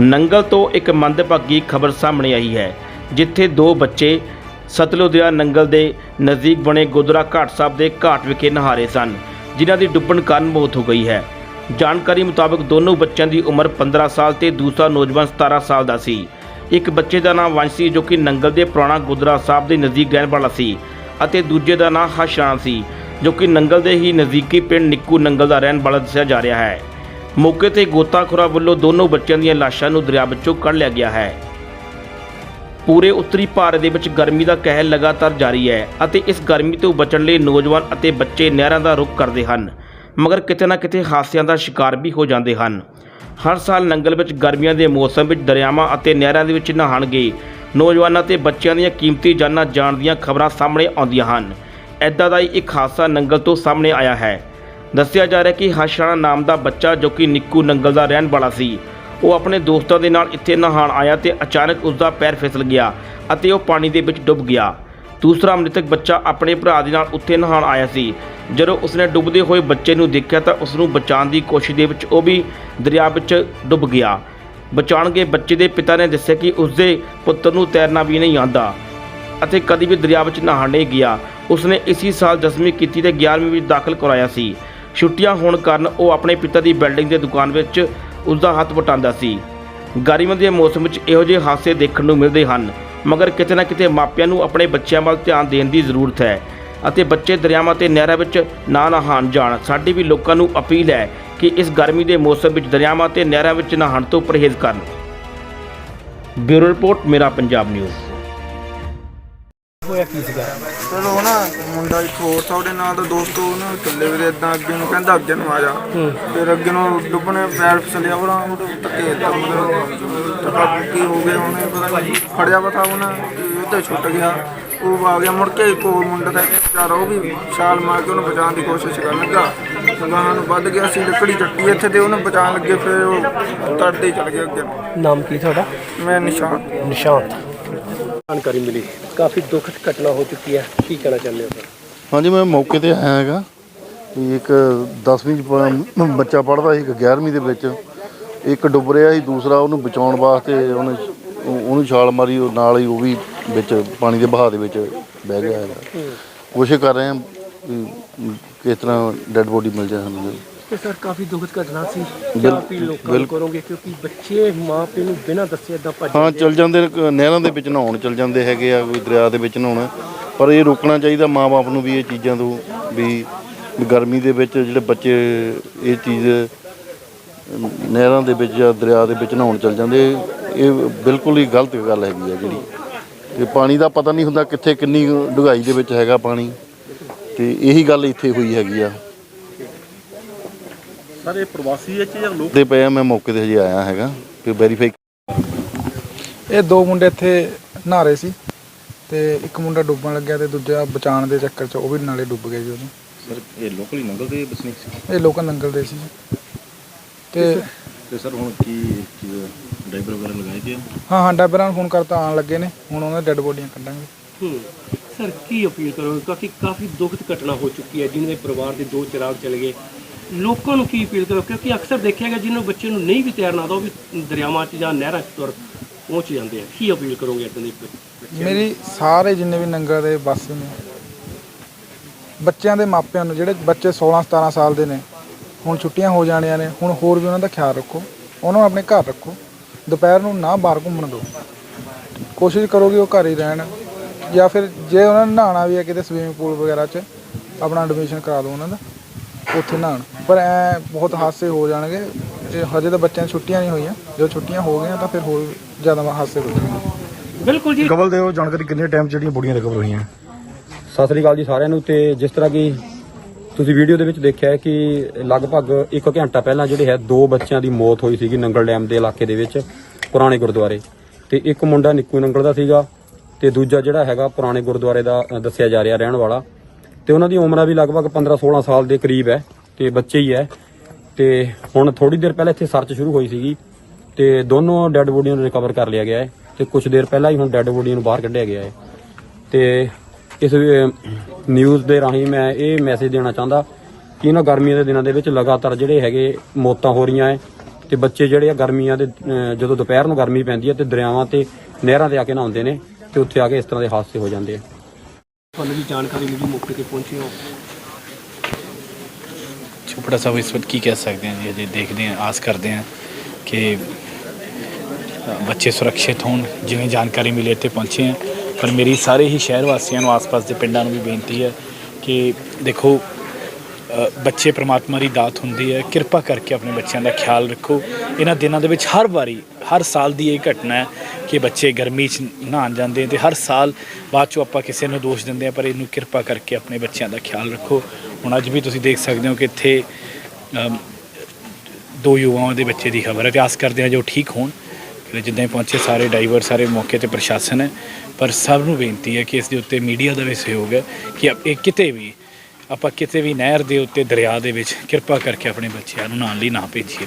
ਨੰਗਲ ਤੋਂ ਇੱਕ ਮੰਦਭਾਗੀ ਖਬਰ ਸਾਹਮਣੇ ਆਈ ਹੈ, ਜਿੱਥੇ ਦੋ ਬੱਚੇ ਸਤਲੁਜ ਦਰਿਆ ਨੰਗਲ ਦੇ ਨਜ਼ਦੀਕ ਬਣੇ ਗੁਰਦੁਆਰਾ ਘਾਟ ਸਾਹਿਬ ਦੇ ਘਾਟ ਵਿਖੇ ਨਹਾ ਸਨ, ਜਿਨ੍ਹਾਂ ਦੀ ਡੁੱਬਣ ਕਾਰਨ ਮੌਤ ਹੋ ਗਈ ਹੈ। ਜਾਣਕਾਰੀ ਮੁਤਾਬਕ ਦੋਨੋਂ ਬੱਚਿਆਂ ਦੀ ਉਮਰ 15 ਸਾਲ ਤੇ ਦੂਸਰਾ ਨੌਜਵਾਨ 17 ਸਾਲ ਦਾ ਸੀ। ਇੱਕ ਬੱਚੇ ਦਾ ਨਾਮ ਵੰਸ਼ੀ ਜੋ ਕਿ ਨੰਗਲ ਦੇ ਪੁਰਾਣਾ ਗੁਰਦੁਆਰਾ ਸਾਹਿਬ ਦੇ ਨਜ਼ਦੀਕ ਰਹਿਣ ਵਾਲਾ ਸੀ ਅਤੇ ਦੂਜੇ ਦਾ ਨਾਮ ਹਰਸ਼ਾਨ ਸੀ, ਜੋ ਕਿ ਨੰਗਲ ਦੇ ਹੀ ਨਜ਼ਦੀਕੀ ਪਿੰਡ ਨਿੱਕੂ ਨੰਗਲ ਦਾ ਰਹਿਣ ਵਾਲਾ ਦੱਸਿਆ ਜਾ ਰਿਹਾ ਹੈ। ਮੌਕੇ ਤੇ ਗੋਤਾਖੋਰਾਂ ਵੱਲੋਂ ਦੋਨੋਂ ਬੱਚਿਆਂ ਦੀਆਂ ਲਾਸ਼ਾਂ ਨੂੰ ਦਰਿਆ ਵਿੱਚੋਂ ਕੱਢ ਲਿਆ ਗਿਆ ਹੈ। ਪੂਰੇ ਉੱਤਰੀ ਭਾਰਤ ਦੇ ਵਿੱਚ ਗਰਮੀ ਦਾ ਕਹਿਰ ਲਗਾਤਾਰ ਜਾਰੀ ਹੈ ਅਤੇ ਇਸ ਗਰਮੀ ਤੋਂ ਬਚਣ ਲਈ ਨੌਜਵਾਨ ਅਤੇ ਬੱਚੇ ਨਹਿਰਾਂ ਦਾ ਰੁਖ ਕਰਦੇ ਹਨ, ਮਗਰ ਕਿਤੇ ਨਾ ਕਿਤੇ ਹਾਦਸਿਆਂ ਦਾ ਸ਼ਿਕਾਰ ਵੀ ਹੋ ਜਾਂਦੇ ਹਨ। ਹਰ ਸਾਲ ਨੰਗਲ ਵਿੱਚ ਗਰਮੀਆਂ ਦੇ ਮੌਸਮ ਵਿੱਚ ਦਰਿਆਵਾਂ ਅਤੇ ਨਹਿਰਾਂ ਦੇ ਵਿੱਚ ਨਹਾਣ ਗਏ ਨੌਜਵਾਨਾਂ ਤੇ ਬੱਚਿਆਂ ਦੀਆਂ ਕੀਮਤੀ ਜਾਨਾਂ ਜਾਣ ਦੀਆਂ ਖਬਰਾਂ ਸਾਹਮਣੇ ਆਉਂਦੀਆਂ ਹਨ। ਐਦਾਂ ਦਾ ਹੀ ਇੱਕ ਹਾਦਸਾ ਨੰਗਲ ਤੋਂ ਸਾਹਮਣੇ ਆਇਆ ਹੈ। ਦੱਸਿਆ ਜਾ ਰਿਹਾ ਕਿ ਹਰਸ਼ਾਨਾ ਨਾਮ ਦਾ ਬੱਚਾ ਜੋ ਕਿ ਨਿੱਕੂ ਨੰਗਲ ਦਾ ਰਹਿਣ ਵਾਲਾ ਸੀ, ਉਹ ਆਪਣੇ ਦੋਸਤਾਂ ਦੇ ਨਾਲ ਇੱਥੇ ਨਹਾਉਣ ਆਇਆ ਤੇ ਅਚਾਨਕ ਉਸ ਦਾ ਪੈਰ ਫਿਸਲ ਗਿਆ ਅਤੇ ਉਹ ਪਾਣੀ ਦੇ ਵਿੱਚ ਡੁੱਬ ਗਿਆ। ਦੂਸਰਾ ਮ੍ਰਿਤਕ ਬੱਚਾ ਆਪਣੇ ਭਰਾ ਦੇ ਨਾਲ ਉੱਥੇ ਨਹਾਉਣ ਆਇਆ ਸੀ। ਜਦੋਂ ਉਸਨੇ ਡੁੱਬਦੇ ਹੋਏ ਬੱਚੇ ਨੂੰ ਦੇਖਿਆ ਤਾਂ ਉਸ ਨੂੰ ਬਚਾਉਣ ਦੀ ਕੋਸ਼ਿਸ਼ ਦੇ ਵਿੱਚ ਉਹ ਵੀ ਦਰਿਆ ਵਿੱਚ ਡੁੱਬ ਗਿਆ। ਬਚਾਉਣਗੇ ਬੱਚੇ ਦੇ ਪਿਤਾ ਨੇ ਦੱਸਿਆ ਕਿ ਉਸਦੇ ਪੁੱਤਰ ਨੂੰ ਤੈਰਨਾ ਵੀ ਨਹੀਂ ਆਉਂਦਾ ਅਤੇ ਕਦੀ ਵੀ ਦਰਿਆ ਵਿੱਚ ਨਹਾਉਣ ਨਹੀਂ ਗਿਆ। ਉਸਨੇ ਇਸੀ ਸਾਲ 10ਵੀਂ ਕੀਤੀ ਤੇ 11ਵੀਂ ਵਿੱਚ ਦਾਖਲ ਕਰਾਇਆ ਸੀ। ਛੁੱਟੀਆਂ ਹੋਣ ਕਾਰਨ ਉਹ ਆਪਣੇ ਪਿਤਾ ਦੀ ਬਿਲਡਿੰਗ ਦੇ ਦੁਕਾਨ ਵਿੱਚ ਉਸ ਦਾ ਹੱਥ ਵਟਾਉਂਦਾ ਸੀ। ਗਰਮੀ ਦੇ ਮੌਸਮ ਵਿੱਚ ਇਹੋ ਜਿਹੇ ਹਾਦਸੇ ਦੇਖਣ ਨੂੰ ਮਿਲਦੇ ਹਨ, ਮਗਰ ਕਿਤੇ ਨਾ ਕਿਤੇ ਮਾਪਿਆਂ ਨੂੰ ਆਪਣੇ ਬੱਚਿਆਂ ਵੱਲ ਧਿਆਨ ਦੇਣ ਦੀ ਜ਼ਰੂਰਤ ਹੈ ਅਤੇ ਬੱਚੇ ਦਰਿਆਵਾਂ ਤੇ ਨਹਿਰਾਂ ਵਿੱਚ ਨਾ ਨਹਾਉਣ ਜਾਣ। ਸਾਡੀ ਵੀ ਲੋਕਾਂ ਨੂੰ ਅਪੀਲ ਹੈ ਕਿ ਇਸ ਗਰਮੀ ਦੇ ਮੌਸਮ ਵਿੱਚ ਦਰਿਆਵਾਂ ਤੇ ਨਹਿਰਾਂ ਵਿੱਚ ਨਹਾਉਣ ਤੋਂ ਪਰਹੇਜ਼ ਕਰਨ। ਬਿਊਰੋ ਰਿਪੋਰਟ, ਮੇਰਾ ਪੰਜਾਬ ਨਿਊਜ਼। ਹੋਇਆ ਕੀ ਸੀਗਾ? ਚਲੋ ਉਹ ਨਾ ਮੁੰਡਾ ਇੱਕ ਹੋਰ ਸੀ ਉਹਦੇ ਨਾਲ ਦਾ ਦੋਸਤ ਉਹ ਨਾ ਇਕੱਲੇ ਵੀਰੇ ਇਦਾਂ ਅੱਗੇ ਨੂੰ ਕਹਿੰਦਾ ਅੱਗੇ ਨੂੰ ਆ ਜਾ। ਫਿਰ ਅੱਗੇ ਨੂੰ ਡੁੱਬਣੇ ਪੈਰ ਫਿਸਲਿਆ ਉਹਦਾ ਉਹਦੇ ਧੱਕੇ ਤਾਂ ਮਤਲਬ ਟੱਪਾ ਕੀ ਹੋ ਗਿਆ ਉਹਨੇ ਪਤਾ ਨਹੀਂ ਫੜਿਆ ਪਤਾ ਉਹਨਾਂ ਉਹਦੇ ਛੁੱਟ ਗਿਆ। ਉਹ ਆ ਗਿਆ ਮੁੜ ਕੇ ਇੱਕ ਹੋਰ ਮੁੰਡਾ ਦਾ ਵਿਚਾਰਾ ਉਹ ਵੀ ਛਾਲ ਮਾਰ ਕੇ ਉਹਨੂੰ ਬਚਾਉਣ ਦੀ ਕੋਸ਼ਿਸ਼ ਕਰਨ ਲੱਗਾ। ਗਾਹਾਂ ਨੂੰ ਵੱਧ ਗਿਆ ਸੀ ਲੱਕੜੀ ਚੱਟੀ ਇੱਥੇ ਤੇ ਉਹਨੂੰ ਬਚਾਉਣ ਲੱਗੇ ਫਿਰ ਉਹ ਤੜਦੇ ਚਲ ਗਿਆ ਅੱਗੇ ਨੂੰ। ਨਾਮ ਕੀ ਤੁਹਾਡਾ? ਮੈਂ ਨਿਸ਼ਾਨ। ਨਿਸ਼ਾਂਤ। ਜਾਣਕਾਰੀ ਮਿਲੀ। ਕਾਫੀ ਦੁਖਦ ਘਟਨਾ ਹੋ ਚੁੱਕੀ ਹੈ। ਕੀ ਕਹਿਣਾ ਚਾਹੁੰਦੇ ਹੋ ਹਾਂਜੀ ਮੈਂ ਮੌਕੇ ਤੇ ਆਇਆ ਹੈਗਾ। ਵੀ ਇੱਕ 10ਵੀਂ ਚ ਪ- ਬੱਚਾ ਪੜ੍ਹਦਾ ਸੀ ਇੱਕ 11ਵੀਂ ਦੇ ਵਿੱਚ। ਇੱਕ ਡੁੱਬ ਰਿਹਾ ਸੀ ਦੂਸਰਾ ਉਹਨੂੰ ਬਚਾਉਣ ਵਾਸਤੇ ਉਹਨੇ ਉਹ- ਉਹਨੂੰ ਛਾਲ ਮਾਰੀ ਉਹ ਨਾਲ ਹੀ ਉਹ ਵੀ ਵਿੱਚ ਪਾਣੀ ਦੇ ਵਹਾਅ ਦੇ ਵਿੱਚ ਬਹਿ ਗਿਆ ਹੈਗਾ। ਕੋਸ਼ਿਸ਼ ਕਰ ਰਹੇ ਹਾਂ ਵੀ ਕਿਸ ਤਰ੍ਹਾਂ ਡੈੱਡ ਬੋਡੀ ਮਿਲ ਜਾਏ ਸਾਨੂੰ। ਤੇ ਸਰ ਕਾਫੀ ਦੁਖਦ ਘਟਨਾ ਸੀ। ਬਿਲ- ਅਪੀਲ ਲੋਕਾਂ ਨੂੰ ਬਿਲ- ਕਰੋਗੇ ਕਿਉਂਕਿ ਬੱਚੇ ਮਾਂ ਪਿਓ ਨੂੰ ਬਿਨਾਂ ਦੱਸੇ ਇਦਾਂ ਭੱਜ ਹਾਂ ਚਲ ਜਾਂਦੇ ਨੇ, ਕ- ਨਹਿਰਾਂ ਦੇ ਵਿੱਚ ਨਹਾਉਣ ਚਲ ਜਾਂਦੇ ਹੈਗੇ ਆ ਕੋਈ ਦਰਿਆ ਦੇ ਵਿੱਚ ਨਹਾਉਣ। ਪਰ ਇਹ ਰੋਕਣਾ ਚਾਹੀਦਾ ਮਾਪੇ ਨੂੰ ਵੀ ਇਹ ਚੀਜ਼ਾਂ ਤੋਂ ਵੀ ਵੀ ਗਰਮੀ ਦੇ ਵਿੱਚ ਜਿਹੜੇ ਬੱਚੇ ਇਹ ਚੀਜ਼ ਅਮ, ਨਹਿਰਾਂ ਦੇ ਵਿੱਚ ਜਾਂ ਦਰਿਆ ਦੇ ਵਿੱਚ ਨਹਾਉਣ ਚਲ ਜਾਂਦੇ ਇਹ ਬਿਲਕੁਲ ਹੀ ਗਲਤ ਗੱਲ ਹੈਗੀ ਆ ਜਿਹੜੀ। ਤੇ ਪਾਣੀ ਦਾ ਪਤਾ ਨਹੀਂ ਹੁੰਦਾ ਕਿੱਥੇ ਕਿੰਨੀ ਡੂੰਘਾਈ ਦੇ ਵਿੱਚ ਹੈਗਾ ਪਾਣੀ। ਤੇ ਇਹੀ ਗੱਲ ਇੱਥੇ ਹੋਈ ਹੈਗੀ ਆ। ਸਾਰੇ ਪ੍ਰਵਾਸੀ ਵਿੱਚ ਜਾਂ ਲੋਕ? ਤੇ ਪਏ ਆ ਮੈਂ ਮੌਕੇ ਤੇ ਹਜੇ ਆਇਆ ਹੈਗਾ ਫਿਰ ਵੈਰੀਫਾਈ ਇਹ ਦੋ ਮੁੰਡੇ ਇੱਥੇ ਨਹਾ ਰਹੇ ਸੀ ਤੇ ਇੱਕ ਮੁੰਡਾ ਡੁੱਬਣ ਲੱਗਿਆ ਤੇ ਦੂਜਾ ਬਚਾਉਣ ਦੇ ਚੱਕਰ 'ਚ ਉਹ ਵੀ ਨਾਲੇ ਡੁੱਬ ਗਿਆ ਜੀ ਉਹਨੂੰ ਸਰ ਇਹ ਲੋਕਲ ਹੀ ਨੰਗਲ ਦੇ ਬਸਨੀਕ ਸੀ? ਇਹ ਲੋਕਾਂ ਨੰਗਲ ਦੇ ਸੀ ਤੇ ਤੇ ਸਰ ਹੁਣ ਕੀ ਡਰਾਈਵਰ ਵਗੈਰਾ ਲਗਾਏ ਗਏ ਹਾਂ ਹਾਂ ਡਾਬਰਾਂ ਨੂੰ ਫੋਨ ਕਰਤਾ ਆਉਣ ਲੱਗੇ ਨੇ। ਹੁਣ ਉਹਨਾਂ ਡੈੱਡ ਬੋਡੀਆਂ ਕੱਢਾਂਗੇ। ਹੂੰ। ਸਰ ਕੀ ਅਪੀਲ ਕਰੋਗੇ? ਕਿਉਂਕਿ ਕਾਫੀ ਦੁਖਦ ਘਟਨਾ ਹੋ ਚੁੱਕੀ ਹੈ ਜਿਨ੍ਹਾਂ ਦੇ ਪਰਿਵਾਰ ਦੇ ਦੋ ਚਿਰਾਗ ਚਲੇ ਗਏ। ਲੋਕਾਂ ਨੂੰ ਕੀ ਅਪੀਲ ਕਰੋ? ਕਿਉਂਕਿ ਅਕਸਰ ਦੇਖਿਆ ਗਿਆ ਜਿਹਨਾਂ ਬੱਚੇ ਨੂੰ ਨਹੀਂ ਵੀ ਤੈਰਨਾ ਆਉਂਦਾ ਉਹ ਵੀ ਦਰਿਆਵਾਂ 'ਚ ਜਾਂ ਨਹਿਰਾਂ 'ਚ ਤੁਰ ਪਹੁੰਚ ਜਾਂਦੇ ਆ। ਕੀ ਅਪੀਲ ਕਰੋਗੇ ਇਦਾਂ ਦੇ ਬੱਚਿਆਂ ਨੂੰ? ਮੇਰੀ ਸਾਰੇ ਜਿੰਨੇ ਵੀ ਨੰਗਲ ਦੇ ਵਾਸੀ ਨੇ ਬੱਚਿਆਂ ਦੇ ਮਾਪਿਆਂ ਨੂੰ ਜਿਹੜੇ ਬੱਚੇ 16 17 ਸਾਲ ਦੇ ਨੇ ਹੁਣ ਛੁੱਟੀਆਂ ਹੋ ਜਾਣੀਆਂ ਨੇ ਹੁਣ ਹੋਰ ਵੀ ਉਹਨਾਂ ਦਾ ਖਿਆਲ ਰੱਖੋ ਉਹਨਾਂ ਨੂੰ ਆਪਣੇ ਘਰ ਰੱਖੋ। ਦੁਪਹਿਰ ਨੂੰ ਨਾ ਬਾਹਰ ਘੁੰਮਣ ਦਿਓ। ਕੋਸ਼ਿਸ਼ ਕਰੋ ਕਿ ਉਹ ਘਰ ਹੀ ਰਹਿਣ ਜਾਂ ਫਿਰ ਜੇ ਉਹਨਾਂ ਨੇ ਨਹਾਉਣਾ ਵੀ ਹੈ ਕਿਤੇ ਸਵੀਮਿੰਗ ਪੂਲ ਵਗੈਰਾ 'ਚ ਆਪਣਾ ਐਡਮਿਸ਼ਨ ਕਰਾ ਦਿਓ ਉਹਨਾਂ ਦਾ। ਉੱਥੇ ਨਹਾਉਣ। ਪਰ ਐ ਬਹੁਤ ਹਾਦਸੇ ਹੋ ਜਾਣਗੇ। ਇਹ ਹਜੇ ਤਾਂ ਬੱਚਿਆਂ ਦੀ ਛੁੱਟੀਆਂ ਨਹੀਂ ਹੋਈਆਂ। ਜਦੋਂ ਛੁੱਟੀਆਂ ਹੋ ਗਈਆਂ ਤਾਂ ਫਿਰ ਹੋਰ ਜ਼ਿਆਦਾ ਹਾਦਸੇ ਹੋ ਜਾਣਗੇ। ਬਿਲਕੁਲ ਜੀ। ਕਵਲ ਦਿਓ ਜਾਣਕਾਰੀ ਕਿੰਨੇ ਟਾਈਮ 'ਚ ਜਿਹੜੀਆਂ ਬੋਡੀਆਂ ਰਿਕਵਰ ਹੋਈਆਂ। ਸਤਿ ਸ੍ਰੀ ਅਕਾਲ ਜੀ ਸਾਰਿਆਂ ਨੂੰ ਤੇ ਜਿਸ ਤਰ੍ਹਾਂ ਕਿ ਤੁਸੀਂ ਵੀਡੀਓ ਦੇ ਵਿੱਚ ਦੇਖਿਆ ਹੈ ਕਿ ਲਗਭਗ 1 ਘੰਟਾ ਪਹਿਲਾਂ ਜਿਹੜੇ ਹੈ ਦੋ ਬੱਚਿਆਂ ਦੀ ਮੌਤ ਹੋਈ ਸੀਗੀ ਨੰਗਲ ਡੈਮ ਦੇ ਇਲਾਕੇ ਦੇ ਵਿੱਚ ਪੁਰਾਣੇ ਗੁਰਦੁਆਰੇ। ਤੇ ਇੱਕ ਮੁੰਡਾ ਨਿੱਕੂ ਨੰਗਲ ਦਾ ਸੀਗਾ ਤੇ ਦੂਜਾ ਜਿਹੜਾ ਹੈਗਾ ਪੁਰਾਣੇ ਗੁਰਦੁਆਰੇ ਦਾ ਦੱਸਿਆ ਜਾ ਰਿਹਾ ਰਹਿਣ ਵਾਲਾ। ਤੇ ਉਹਨਾਂ ਦੀ ਉਮਰਾਂ ਵੀ ਲਗਭਗ 15-16 ਸਾਲ ਦੇ ਕਰੀਬ ਹੈ ਤੇ ਬੱਚੇ ਹੀ ਹੈ। ਤੇ ਹੁਣ ਥੋੜੀ ਦੇਰ ਪਹਿਲਾਂ ਇੱਥੇ ਸਰਚ ਸ਼ੁਰੂ ਹੋਈ ਸੀਗੀ ਤੇ ਦੋਨੋਂ ਡੈੱਡ ਬੋਡੀਆਂ ਨੂੰ ਰਿਕਵਰ ਕਰ ਲਿਆ ਗਿਆ ਹੈ ਤੇ ਕੁਝ ਦੇਰ ਪਹਿਲਾਂ ਹੀ ਹੁਣ ਡੈੱਡ ਬੋਡੀਆਂ ਨੂੰ ਬਾਹਰ ਕੱਢਿਆ ਗਿਆ ਹੈ। ਤੇ ਇਸ ਨਿਊਜ਼ ਦੇ ਰਾਹੀਂ ਮੈਂ ਇਹ ਮੈਸੇਜ ਦੇਣਾ ਚਾਹੁੰਦਾ ਕਿ ਇਹਨਾਂ ਗਰਮੀਆਂ ਦੇ ਦਿਨਾਂ ਦੇ ਵਿੱਚ ਲਗਾਤਾਰ ਜਿਹੜੇ ਹੈਗੇ ਮੌਤਾਂ ਹੋ ਰਹੀਆਂ ਹੈ ਤੇ ਬੱਚੇ ਜਿਹੜੇ ਆ ਗਰਮੀਆਂ ਦੇ ਜਦੋਂ ਦੁਪਹਿਰ ਨੂੰ ਗਰਮੀ ਪੈਂਦੀ ਹੈ ਤੇ ਦਰਿਆਵਾਂ ਤੇ ਨਹਿਰਾਂ ਤੇ ਆ ਕੇ ਨਹਾਉਂਦੇ ਨੇ ਤੇ ਉੱਥੇ ਆ ਕੇ ਇਸ ਤਰ੍ਹਾਂ ਦੇ ਹਾਦਸੇ ਹੋ ਜਾਂਦੇ ਆ। ਤੁਹਾਨੂੰ ਵੀ ਜਾਣਕਾਰੀ ਮਿਲੀ, ਮੌਕੇ ਤੇ ਪਹੁੰਚੇ ਹੋ। ਚੋਪੜਾ ਸਾਹਿਬ, ਇਸ ਵਕਤ ਕੀ ਕਹਿ ਸਕਦੇ ਹਾਂ ਜੀ? ਅਜੇ ਦੇਖਦੇ ਹਾਂ, ਆਸ ਕਰਦੇ ਹਾਂ ਕਿ ਬੱਚੇ ਸੁਰੱਖਿਅਤ ਹੋਣ, ਜਿਵੇਂ ਜਾਣਕਾਰੀ ਮਿਲੀ, ਇੱਥੇ ਪਹੁੰਚੇ ਹਾਂ। ਪਰ ਮੇਰੀ ਸਾਰੇ ਹੀ ਸ਼ਹਿਰ ਵਾਸੀਆਂ ਨੂੰ, ਆਸ-ਪਾਸ ਦੇ ਪਿੰਡਾਂ ਨੂੰ ਵੀ ਬੇਨਤੀ ਹੈ ਕਿ ਦੇਖੋ ਬੱਚੇ ਪ੍ਰਮਾਤਮਾ ਦੀ ਦਾਤ ਹੁੰਦੀ ਹੈ। ਕਿਰਪਾ ਕਰਕੇ ਆਪਣੇ ਬੱਚਿਆਂ ਦਾ ਖਿਆਲ ਰੱਖੋ। ਇਹਨਾਂ ਦਿਨਾਂ ਦੇ ਵਿੱਚ ਹਰ ਵਾਰੀ, ਹਰ ਸਾਲ ਦੀ ਇਹ ਘਟਨਾ ਹੈ ਕਿ ਬੱਚੇ ਗਰਮੀ 'ਚ ਨਹਾਉਣ ਜਾਂਦੇ ਤੇ ਹਰ ਸਾਲ ਬਾਅਦ 'ਚੋਂ ਆਪਾਂ ਕਿਸੇ ਨੂੰ ਦੋਸ਼ ਦਿੰਦੇ ਆ ਪਰ ਇਹਨੂੰ ਕਿਰਪਾ ਕਰਕੇ ਆਪਣੇ ਬੱਚਿਆਂ ਦਾ ਖਿਆਲ ਰੱਖੋ। ਹੁਣ ਅੱਜ ਵੀ ਤੁਸੀਂ ਦੇਖ ਸਕਦੇ ਹੋ ਕਿ ਇੱਥੇ ਦੋ ਯੁਵਾਵਾਂ ਦੇ ਬੱਚੇ ਦੀ ਖਬਰ ਹੈ। ਤੇ ਆਸ ਕਰਦੇ ਹਾਂ ਜੋ ਠੀਕ ਹੋਣ ਜਿੱਦਾਂ ਹੀ ਪਹੁੰਚੇ ਸਾਰੇ ਡਰਾਈਵਰ ਸਾਰੇ ਮੌਕੇ ਤੇ ਪ੍ਰਸ਼ਾਸਨ ਹੈ। ਪਰ ਸਭ ਨੂੰ ਬੇਨਤੀ ਹੈ ਕਿ ਇਸ ਦੇ ਉੱਤੇ ਮੀਡੀਆ ਦਾ ਵੀ ਸਹਿਯੋਗ ਹੈ ਕਿ ਇਹ ਕਿਤੇ ਵੀ, ਆਪਾਂ ਕਿਤੇ ਵੀ ਨਹਿਰ ਦੇ ਉੱਤੇ, ਦਰਿਆ ਦੇ ਵਿੱਚ ਕਿਰਪਾ ਕਰਕੇ ਆਪਣੇ ਬੱਚਿਆਂ ਨੂੰ ਨਹਾਉਣ ਲਈ ਨਾ ਭੇਜੀਏ।